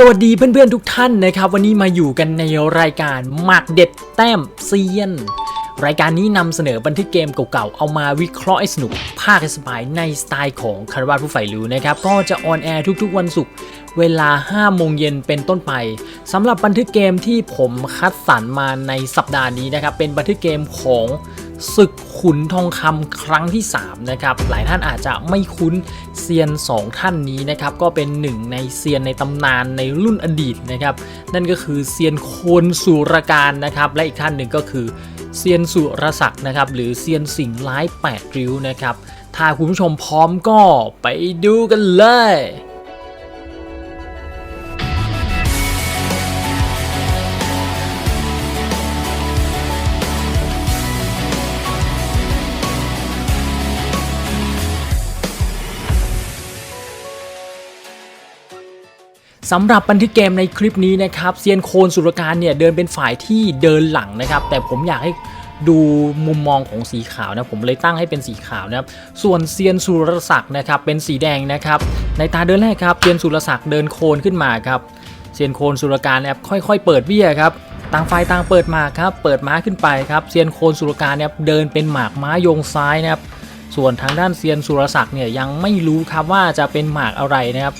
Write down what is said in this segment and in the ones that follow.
สวัสดีเพื่อนๆทุกท่านนะครับ วันนี้มาอยู่กันในรายการหมักเด็ดแต้มเซียน รายการนี้นำเสนอบันทึกเกมเก่าๆ เอามาวิเคราะห์ให้สนุก ภาคให้สบายในสไตล์ของคารวาสผู้ใฝ่รู้นะครับ ก็จะออนแอร์ทุกๆวันศุกร์เวลา 5 โมงเย็นเป็นต้นไปสำหรับบันทึกเกมที่ผมคัดสรรมาในสัปดาห์นี้นะครับ เป็นบันทึกเกมของ ศึกขุนทองคำครั้งที่3นะครับหลายท่านอาจจะไม่คุ้นเซียน 2 ท่านนี้นะครับก็เป็นหนึ่งในเซียนในตำนานในรุ่นอดีตนะครับนั่นก็คือเซียนโคนสุรการนะครับและอีกท่านหนึ่งก็คือเซียนสุรศักดิ์นะครับหรือเซียนสิงห์ร้าย8ริ้วนะครับถ้าคุณผู้ชมพร้อมก็ไปดูกันเลย สำหรับบันทึกเกมในคลิปนี้นะครับเซียนโคนสุรการเนี่ยเดินเป็นฝ่ายที่เดินหลังนะครับ แต่ผมอยากให้ดูมุมมองของสีขาวนะผมเลยตั้งให้เป็นสีขาวนะครับส่วนเซียนสุรศักดิ์นะครับเป็นสีแดงนะครับในตาเดินแรกครับเซียนสุรศักดิ์เดินโคนขึ้นมาครับเซียนโคนสุรการนะครับค่อยๆ เปิดเบี้ยครับต่างฝ่ายต่างเปิดมาครับเปิดม้าขึ้นไปครับเซียนโคนสุรการเนี่ยเดินเป็นหมากม้าโยงซ้ายนะครับส่วนทางด้านเซียนสุรศักดิ์เนี่ยยังไม่รู้ครับว่าจะเป็นหมากอะไรนะครับ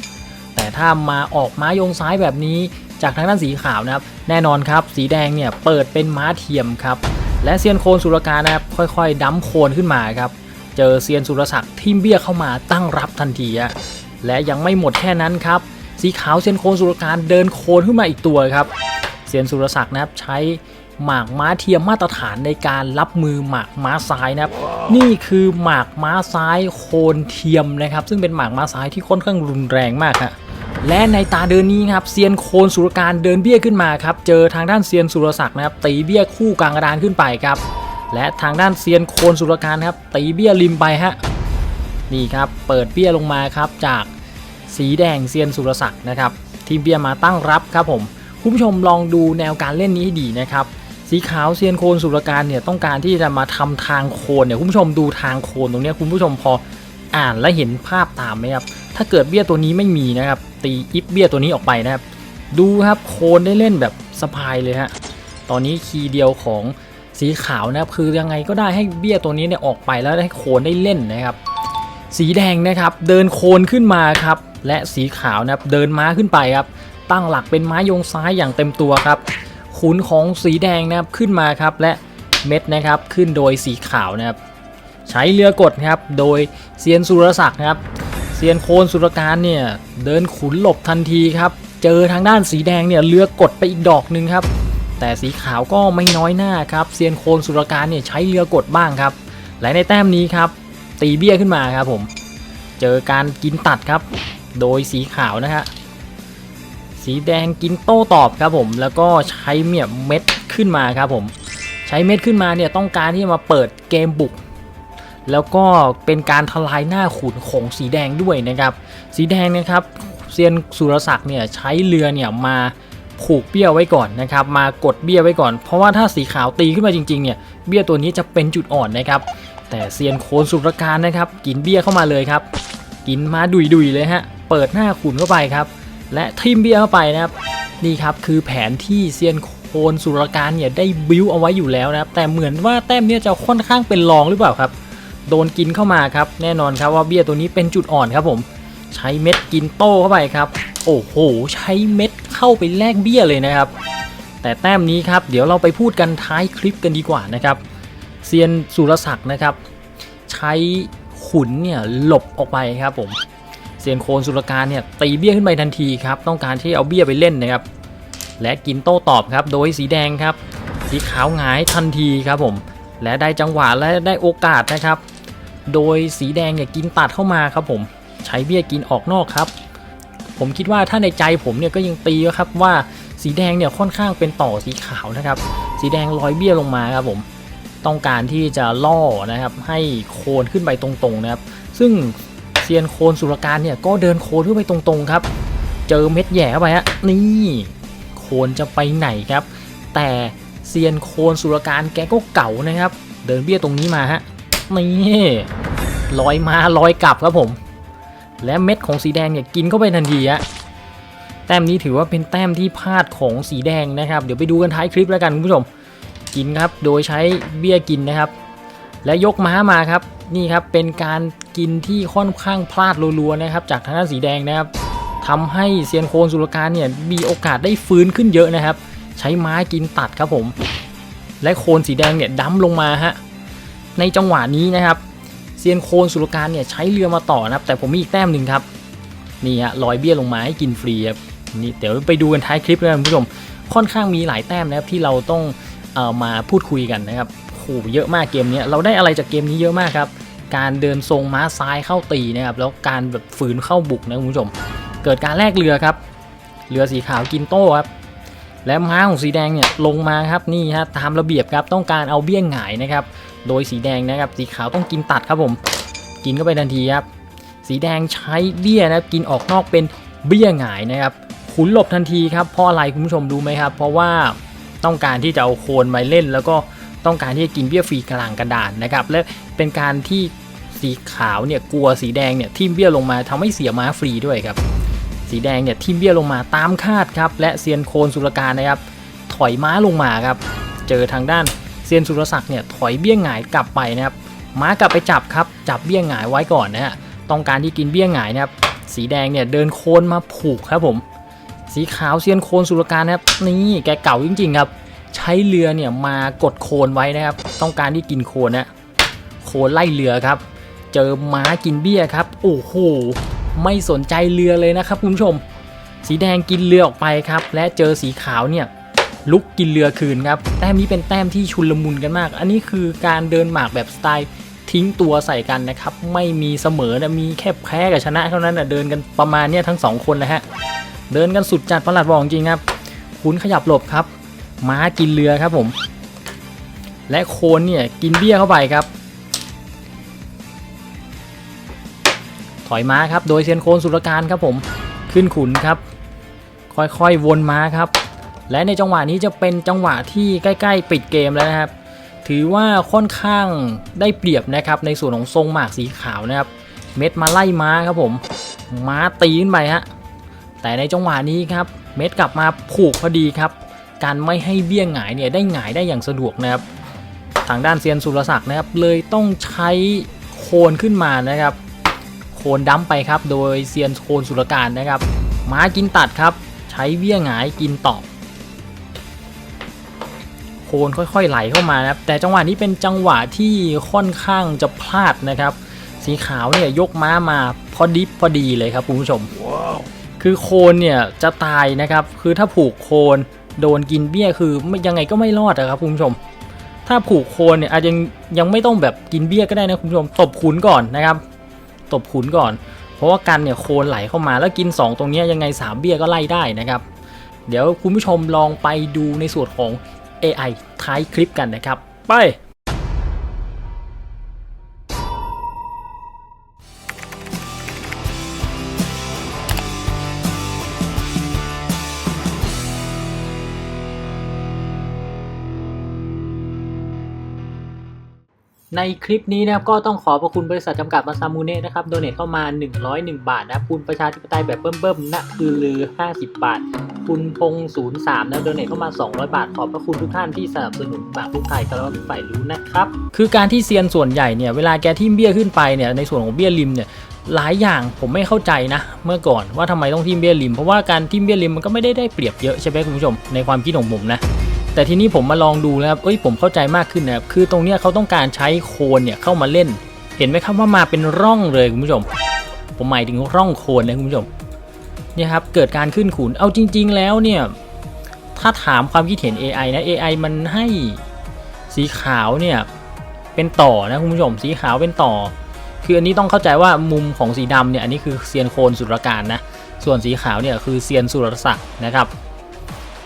ถ้ามาออกม้าโยงซ้ายแบบนี้ จากทางด้านสีขาวนะครับ แน่นอนครับ สีแดงเนี่ยเปิดเป็นม้าเทียมครับ และเซียนโคนสุรการนะครับค่อยๆดั้มโคนขึ้นมาครับ เจอเซียนสุรศักดิ์ทิมเบี้ยเข้ามาตั้งรับทันทีอะและยังไม่หมดแค่นั้นครับ สีขาวเซียนโคนสุรการเดินโคนขึ้นมาอีกตัวครับ เซียนสุรศักดิ์นะครับใช้หมากม้าเทียมมาตรฐานในการรับมือหมากม้าซ้ายนะครับ นี่คือหมากม้าซ้ายโคนเทียมนะครับ ซึ่งเป็นหมากม้าซ้ายที่ค่อนข้างรุนแรงมากฮะ และในตาเดินนี้ครับเซียนโคนสุรการเดินเบี้ยขึ้นมาครับเจอทางด้านเซียนสุรศักดิ์นะครับตีเบี้ยคู่กลางกระดานขึ้นไปครับ และทางด้านเซียนโคนสุรการครับตีเบี้ยริมไปฮะนี่ครับเปิดเบี้ยลงมาครับจากสีแดงเซียนสุรศักดิ์นะครับทีมเบี้ยมาตั้งรับครับผมคุณผู้ชมลองดูแนวการเล่นนี้ให้ดีนะครับสีขาวเซียนโคนสุรการเนี่ยต้องการที่จะมาทำทางโคนเนี่ยคุณผู้ชมดูทางโคนตรงนี้คุณผู้ชมพออ่านและเห็นภาพตามไหมครับ ถ้าเกิดเบี้ยตัวนี้ไม่มีนะครับตีอิฟเบี้ยตัวนี้ออกไปนะครับ ดูครับโคนได้เล่นแบบสบายเลยฮะตอนนี้คีย์เดียวของสีขาวนะครับคือยังไงก็ได้ให้เบี้ยตัวนี้เนี่ยออกไปแล้วให้โคนได้เล่นนะครับ สีแดงนะครับเดินโคนขึ้นมาครับและสีขาวนะครับเดินม้าขึ้นไปครับ ตั้งหลักเป็นม้ายงซ้ายอย่างเต็มตัวครับขุนของสีแดงนะครับขึ้นมาครับและเม็ดนะครับขึ้นโดยสีขาวนะครับใช้เรือกดครับโดยเซียนสุรศักดิ์นะครับ เซียนโคนสุรการเนี่ยเดินขุนหลบทันทีครับ เจอทางด้านสีแดงเนี่ยเรือกดไปอีกดอกหนึ่งครับ แต่สีขาวก็ไม่น้อยหน้าครับเซียนโคนสุรการเนี่ยใช้เรือกดบ้างครับ และในแต้มนี้ครับ ตีเบี้ยขึ้นมาครับผม เจอการกินตัดครับ โดยสีขาวนะฮะสีแดงกินโต้ตอบครับผม แล้วก็ใช้เมียเม็ดขึ้นมาครับผม ใช้เม็ดขึ้นมาเนี่ยต้องการที่จะมาเปิดเกมบุก แล้วก็เป็นการทลายหน้าขุนของสีแดงด้วยนะครับ สีแดงนะครับเซียนสุรศักดิ์เนี่ยใช้เรือเนี่ยมาผูกเบี้ยไว้ก่อนนะครับ มากดเบี้ยไว้ก่อน เพราะว่าถ้าสีขาวตีขึ้นมาจริงๆเนี่ยเบี้ยตัวนี้จะเป็นจุดอ่อนนะครับ แต่เซียนโคนสุรการนะครับ กินเบี้ยเข้ามาเลยครับ กินมาดุยๆเลยฮะเปิดหน้าขุนเข้าไปครับ และทิมเบี้ยเข้าไปนะครับนี่ครับคือแผนที่เซียนโคนสุรการเนี่ยได้บิวเอาไว้อยู่แล้วนะครับแต่เหมือนว่าแต้มเนี่ยจะค่อนข้างเป็นรองหรือเปล่าครับ โดนกินเข้ามาครับ แน่นอนครับว่าเบี้ยตัวนี้เป็นจุดอ่อนครับผม ใช้เม็ดกินโต้เข้าไปครับ โอ้โห ใช้เม็ดเข้าไปแลกเบี้ยเลยนะครับ แต่แต้มนี้ครับ เดี๋ยวเราไปพูดกันท้ายคลิปกันดีกว่านะครับเซียนสุรศักดิ์นะครับ ใช้ขุนเนี่ยหลบออกไปครับผมเซียนโคนสุรการเนี่ยตีเบี้ยขึ้นไปทันทีครับ ต้องการที่เอาเบี้ยไปเล่นนะครับ และกินโต้ตอบครับ โดยสีแดงครับ สีขาวหงายทันทีครับผม และได้จังหวะและได้โอกาสนะครับ โดยสีแดงเนี่ยกินตัดเข้ามาครับผมใช้เบี้ยกินออกนอกครับ ผมคิดว่าถ้าในใจผมเนี่ยก็ยังตีครับว่าสีแดงเนี่ยค่อนข้างเป็นต่อสีขาวนะครับ สีแดงลอยเบี้ยลงมาครับผมต้องการที่จะล่อนะครับ ให้โคนขึ้นไปตรงๆนะครับ ซึ่งเซียนโคนสุรการเนี่ยก็เดินโคนขึ้นไปตรงๆครับ เจอเม็ดแย่เข้าไปฮะนี่โคนจะไปไหนครับ แต่เซียนโคนสุรการแกก็เก่านะครับ เดินเบี้ยตรงนี้มาฮะนี่ ลอยมาลอยกลับครับผม และเม็ดของสีแดงเนี่ยกินเข้าไปทันทีฮะแต้มนี้ถือว่าเป็นแต้มที่พลาดของสีแดงนะครับ เดี๋ยวไปดูกันท้ายคลิปแล้วกันคุณผู้ชม กินครับโดยใช้เบี้ยกินนะครับ และยกม้ามาครับนี่ครับเป็นการกินที่ค่อนข้างพลาดรัวๆนะครับ จากทางด้านสีแดงนะครับทำให้เซียนโคนสุรการเนี่ยมีโอกาสได้ฟื้นขึ้นเยอะนะครับ ใช้ไม้กินตัดครับผม และโคนสีแดงเนี่ยดั้มลงมาฮะในจังหวะนี้นะครับ เซียนโคนสุรการเนี่ยใช้เรือมาต่อนะครับ แต่ผมมีอีกแต้มหนึ่งครับ นี่ฮะลอยเบี้ยลงมาให้กินฟรีครับนี่เดี๋ยวไปดูกันท้ายคลิปเลยคุณผู้ชมค่อนข้างมีหลายแต้มนะครับที่เราต้องเอ่อมาพูดคุยกันนะครับโหเยอะมากเกมนี้เราได้อะไรจากเกมนี้เยอะมากครับ การเดินทรงม้าซ้ายเข้าตีนะครับแล้วการแบบฝืนเข้าบุกนะคุณผู้ชม เกิดการแลกเรือครับ เรือสีขาวกินโต้ครับและม้าของสีแดงเนี่ยลงมาครับนี่ฮะตามระเบียบครับต้องการเอาเบี้ยงหงายนะครับ โดยสีแดงนะครับ สีขาวต้องกินตัดครับผม กินเข้าไปทันทีครับ สีแดงใช้เบี้ยนะครับ กินออกนอกเป็นเบี้ยหงายนะครับ ขุนหลบทันทีครับ เพราะอะไรคุณผู้ชมดูไหมครับ เพราะว่าต้องการที่จะเอาโคนมาเล่น แล้วก็ต้องการที่จะกินเบี้ยฟรีกลางกระดานนะครับ และเป็นการที่สีขาวเนี่ยกลัวสีแดงเนี่ยทิ่มเบี้ยลงมาทำให้เสียม้าฟรีด้วยครับ สีแดงเนี่ยทิ่มเบี้ยลงมาตามคาดครับ และเซียนโคนสุรการนะครับ ถอยม้าลงมาครับ เจอทางด้าน เซียนสุรศักดิ์เนี่ยถอยเบี้ยงหงายกลับไปนะครับม้ากลับไปจับครับจับเบี้ยงหงายไว้ก่อนนะฮะต้องการที่กินเบี้ยงหงายนะครับสีแดงเนี่ยเดินโคนมาผูกครับผม สีขาวเซียนโคนสุรการนะครับนี่แกเก่าจริงๆครับ ใช้เรือเนี่ยมากดโคนไว้นะครับ ต้องการที่กินโคนนะโคนไล่เรือครับ เจอม้ากินเบี้ยครับโอ้โหไม่สนใจเรือเลยนะครับคุณผู้ชม สีแดงกินเรือออกไปครับ และเจอสีขาวเนี่ย ลุกกินเรือคืนครับ แต้มนี้เป็นแต้มที่ชุนลมุนกันมาก อันนี้คือการเดินหมากแบบสไตล์ทิ้งตัวใส่กันนะครับ ไม่มีเสมอนะมีแค่แพ้กับชนะเท่านั้นนะเดินกันประมาณเนี้ยทั้งสองคนนะฮะ เดินกันสุดจัดประหลัดบอกจริงครับขุนขยับหลบครับ ม้ากินเรือครับผม และโคนเนี่ยกินเบี้ยเข้าไปครับ ถอยม้าครับ โดยเซียนโคนสุรการครับผม ขึ้นขุนครับ ค่อยๆวนม้าครับ และในจังหวะนี้จะเป็นจังหวะที่ใกล้ ๆ ปิดเกมแล้วนะครับ ถือว่าค่อนข้างได้เปรียบนะครับในส่วนของทรงหมากสีขาวนะครับเม็ดมาไล่ม้าครับผม ม้าตีขึ้นไปฮะแต่ในจังหวะนี้ครับ เม็ดกลับมาผูกพอดีครับ การไม่ให้เบี้ยงหงายเนี่ยได้หงายได้อย่างสะดวกนะครับ ทางด้านเซียนสุรศักดิ์นะครับ เลยต้องใช้โคนขึ้นมานะครับ โคนดั้มไปครับ โดยเซียนโคนสุรการนะครับ ม้ากินตัดครับ ใช้เบี้ยงหงายกินต่อ โคนค่อยๆไหลเข้ามานะครับแต่จังหวะนี้เป็นจังหวะที่ค่อนข้างจะพลาดนะครับ สีขาวเนี่ยยกม้ามาพอดิบพอดีเลยครับคุณผู้ชมคือโคนเนี่ยจะตายนะครับ คือถ้าผูกโคนโดนกินเบี้ยคือไม่ยังไงก็ไม่รอดนะครับคุณผู้ชม ถ้าผูกโคนเนี่ยอาจจะยังยังไม่ต้องแบบกินเบี้ยก็ได้นะคุณผู้ชมตบขุนก่อนนะครับ ตบขุนก่อน เพราะว่ากันเนี่ยโคนไหลเข้ามาแล้วกิน 2 ตรงเนี้ยยังไง 3 เบี้ยก็ไล่ได้นะครับ เดี๋ยวคุณผู้ชมลองไปดูในส่วนของ AI ท้ายคลิปกันนะครับ ไป ในคลิปนี้นะครับก็ต้องขอขอบคุณบริษัทจำกัดมาซามูเน่นะครับโดเนทเข้ามา 101 บาทนะคุณประชาธิปไตยแบบเบิ่มๆนะคือลือ 50 บาท คุณพง03นะโดเนทเข้ามา 200 บาท ขอบพระคุณทุกท่านที่สนับสนุนบากลูกไข่กระรอกฝ่ายรู้นะครับ คือการที่เซียนส่วนใหญ่เนี่ยเวลาแกทิมเบี้ยขึ้นไปเนี่ยในส่วนของเบี้ยริมเนี่ยหลายอย่างผมไม่เข้าใจนะเมื่อก่อนว่าทำไมต้องทิมเบี้ยริม เพราะว่าการทิมเบี้ยริมมันก็ไม่ได้ได้เปรียบเยอะใช่ไหมคุณผู้ชมในความคิดของผมนะ แต่ทีนี้ผมมาลองดูแล้วครับเอ้ยผมเข้าใจมากขึ้นนะครับคือตรงเนี้ยเขาต้องการใช้โคนเนี่ยเข้ามาเล่น เห็นไหมครับว่ามาเป็นร่องเลยคุณผู้ชม ผมหมายถึงร่องโคนนะคุณผู้ชมเนี่ยครับเกิดการขึ้นขุนเอาจริง ๆ แล้วเนี่ยถ้าถามความคิดเห็น AI นะ AI มันให้สีขาวเนี่ยเป็นต่อนะคุณผู้ชมสีขาวเป็นต่อ คืออันนี้ต้องเข้าใจว่ามุมของสีดำเนี่ยอันนี้คือเซียนโคนสุรการนะส่วนสีขาวเนี่ยคือเซียนสุรศักดิ์นะครับ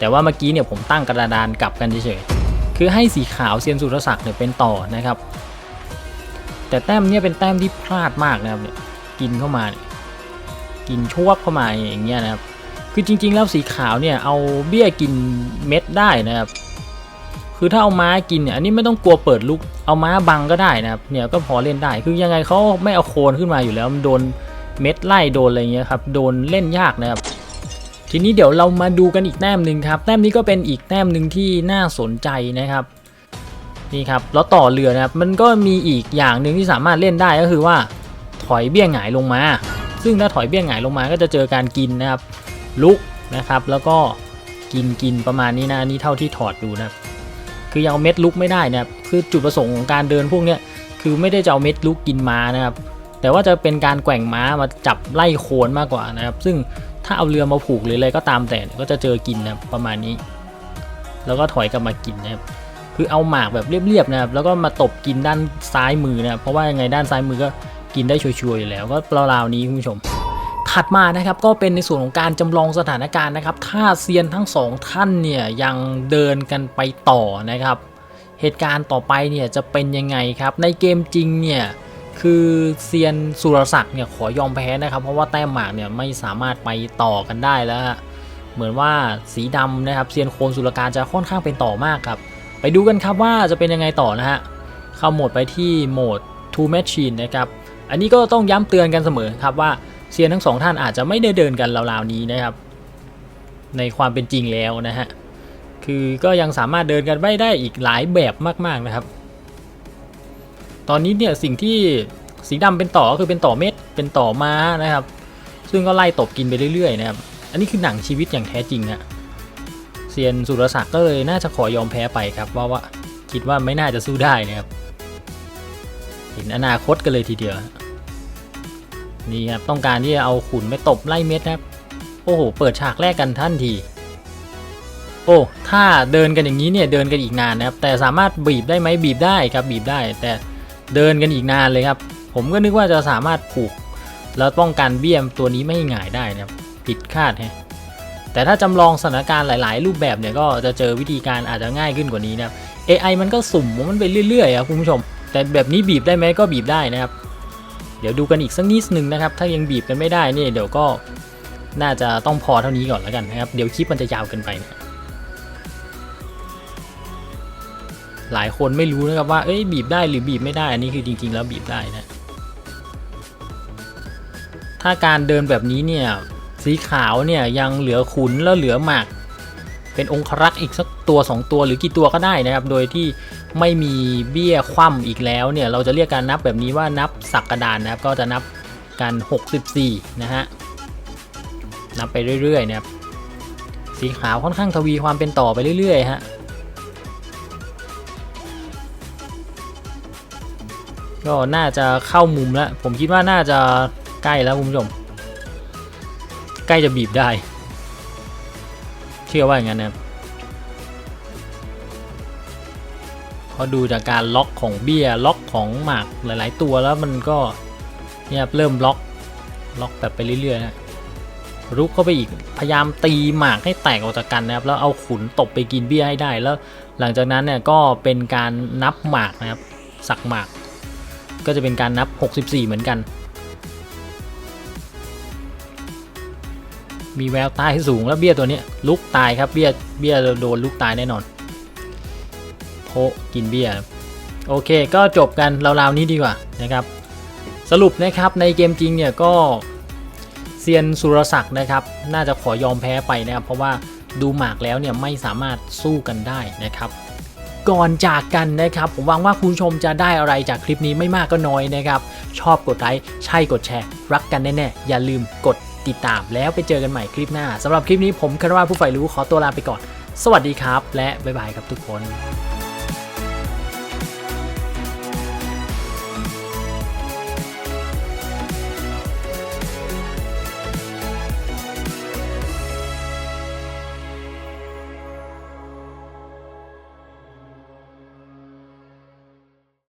แต่ว่าเมื่อกี้เนี่ยผมตั้งกระดานกลับกันเฉยๆคือให้สีขาวเซียนสุรศักดิ์เนี่ยเป็นต่อนะครับ แต่แต้มเนี่ยเป็นแต้มที่พลาดมากนะครับเนี่ยกินเข้ามากินชวบเข้ามาอย่างเงี้ยนะครับคือจริง ๆ แล้วสีขาวเนี่ยเอาเบี้ยกินเม็ดได้นะครับ คือถ้าเอาม้ากินเนี่ยอันนี้ไม่ต้องกลัวเปิดลุกเอาม้าบังก็ได้นะครับเนี่ยก็พอเล่นได้คือยังไงเขาไม่เอาโคนขึ้นมาอยู่แล้วมันโดนเม็ดไล่โดนอะไรเงี้ยครับโดนเล่นยากนะครับ ทีนี้เดี๋ยวเรามาดูกันอีกแต้มหนึ่งครับ แต้มนี้ก็เป็นอีกแต้มหนึ่งที่น่าสนใจนะครับนี่ครับแล้วต่อเรือนะครับมันก็มีอีกอย่างหนึ่งที่สามารถเล่นได้ก็คือว่า ถอยเบี้ยงหงายลงมา ซึ่งถ้าถอยเบี้ยงหงายลงมาก็จะเจอการกินนะครับ ลุกนะครับ แล้วก็กินกินประมาณนี้นะนนี้เท่าที่ถอดดูนะครับ คือยังเอาเม็ดลุกไม่ได้นะครับ คือจุดประสงค์ของการเดินพวกเนี้ยคือไม่ได้จะเอาเม็ดลุกกินม้านะครับ แต่ว่าจะเป็นการแกว่งม้ามาจับไล่โคนมากกว่านะครับ ซึ่ง ถ้าเอาเรือมาผูกหรืออะไรก็ตามแต่ก็จะเจอกินนะครับประมาณนี้ แล้วก็ถอยกลับมากินนะครับคือเอาหมากแบบเรียบๆนะครับแล้วก็มาตบกินด้านซ้ายมือนะครับเพราะว่ายังไงด้านซ้ายมือก็กินได้ชัวร์ๆอยู่แล้วก็ราวๆนี้คุณผู้ชมถัดมานะครับก็เป็นในส่วนของการจำลองสถานการณ์นะครับ ถ้าเซียนทั้งสองท่านเนี่ยยังเดินกันไปต่อนะครับ เหตุการณ์ต่อไปเนี่ยจะเป็นยังไงครับ ในเกมจริงเนี่ย คือเซียนสุรศักดิ์เนี่ยขอยอมแพ้นะครับ เพราะว่าแต้มหมากเนี่ยไม่สามารถไปต่อกันได้แล้ว เหมือนว่าสีดำนะครับเซียนโคนสุรการจะค่อนข้างเป็นต่อมากครับ ไปดูกันครับว่าจะเป็นยังไงต่อนะฮะ เข้าโหมดไปที่โหมด Two Machine นะครับ อันนี้ก็ต้องย้ำเตือนกันเสมอครับว่าเซียนทั้งสองท่านอาจจะไม่ได้เดินกันราวๆนี้นะครับ ในความเป็นจริงแล้วนะฮะ คือก็ยังสามารถเดินกันไม่ได้อีกหลายแบบมากๆนะครับ ตอนนี้เนี่ยสิ่งที่สีดำเป็นต่อก็คือเป็นต่อเม็ดเป็นต่อม้านะครับ ซึ่งก็ไล่ตบกินไปเรื่อยๆนะครับ อันนี้คือหนังชีวิตอย่างแท้จริงฮะเซียนสุรศักดิ์ก็เลยน่าจะขอยอมแพ้ไปครับว่าว่าคิดว่าไม่น่าจะสู้ได้นะครับ เห็นอนาคตกันเลยทีเดียวนี่ครับต้องการที่จะเอาขุนไปตบไล่เม็ดนะครับ โอ้โห เปิดฉากแรกกันท่านทีโอ้ถ้าเดินกันอย่างนี้เนี่ยเดินกันอีกนานนะครับ แต่สามารถบีบได้ไหมบีบได้ครับบีบได้ แต่ เดินกันอีกนานเลยครับ ผมก็นึกว่าจะสามารถผูก แล้วป้องกันเบี้ยมตัวนี้ไม่หงายได้นะครับผิดคาดฮะแต่ถ้าจำลองสถานการณ์หลาย ๆ รูปแบบเนี่ยก็จะเจอวิธีการอาจจะง่ายขึ้นกว่านี้นะครับ AI มันก็สุ่มมันไปเรื่อย ๆ ครับคุณผู้ชม แต่แบบนี้บีบได้ไหมก็บีบได้นะครับ เดี๋ยวดูกันอีกสักนิดนึงนะครับ ถ้ายังบีบกันไม่ได้นี่เดี๋ยวก็น่าจะต้องพอเท่านี้ก่อนแล้วกันนะครับ เดี๋ยวคลิปมันจะยาวเกินไปนะ หลายคนไม่รู้นะครับว่าเอ้ยบีบได้หรือบีบไม่ได้ อันนี้คือจริง ๆ แล้วบีบได้นะถ้าการเดินแบบนี้เนี่ยสีขาวเนี่ยยังเหลือขุนแล้วเหลือหมาก เป็นองครักษ์อีกสักตัว 2 ตัวหรือกี่ตัวก็ได้นะครับ โดยที่ไม่มีเบี้ยคว่ำอีกแล้วเนี่ยเราจะเรียกการนับแบบนี้ว่านับสักกระดานนะครับ ก็จะนับกัน 64 นะฮะนับไปเรื่อยๆนะครับสีขาวค่อนข้างทวีความเป็นต่อไปเรื่อยๆฮะ ก็น่าจะเข้ามุมแล้ว ผมคิดว่าน่าจะใกล้แล้วคุณผู้ชม ใกล้จะบีบได้ เชื่อว่าอย่างนั้นนะครับเพราะดูจากการล็อกของเบี้ยล็อกของหมากหลาย ๆ ตัวแล้วมันก็เนี่ยเริ่มล็อกล็อกแบบไปเรื่อย ๆ นะรุกเข้าไปอีกพยายามตีหมากให้แตกออกจากกันนะครับ แล้วเอาขุนตบไปกินเบี้ยให้ได้แล้ว หลังจากนั้นเนี่ยก็เป็นการนับหมากนะครับ สักหมาก ก็จะเป็นการนับ 64 เหมือนกัน มีแววตายสูงแล้วเบี้ยตัวนี้ลุกตายครับเบี้ยเบี้ยโดนลุกตายแน่นอนโพกินเบี้ยโอเคก็จบกันราวๆนี้ดีกว่านะครับสรุปนะครับในเกมจริงเนี่ยก็เซียนสุรศักดิ์นะครับ น่าจะขอยอมแพ้ไปนะครับ เพราะว่าดูหมากแล้วเนี่ยไม่สามารถสู้กันได้นะครับ ก่อนจากกันนะครับ ผมหวังว่าคุณผู้ชมจะได้อะไรจากคลิปนี้ไม่มากก็น้อยนะครับ ชอบกดไลค์ใช่กดแชร์ รักกันแน่ๆอย่าลืมกดติดตามแล้วไปเจอกันใหม่คลิปหน้าสำหรับคลิปนี้ผมคารวาผู้ใฝ่รู้ขอตัวลาไปก่อน สวัสดีครับ และบ๊ายบายครับทุกคน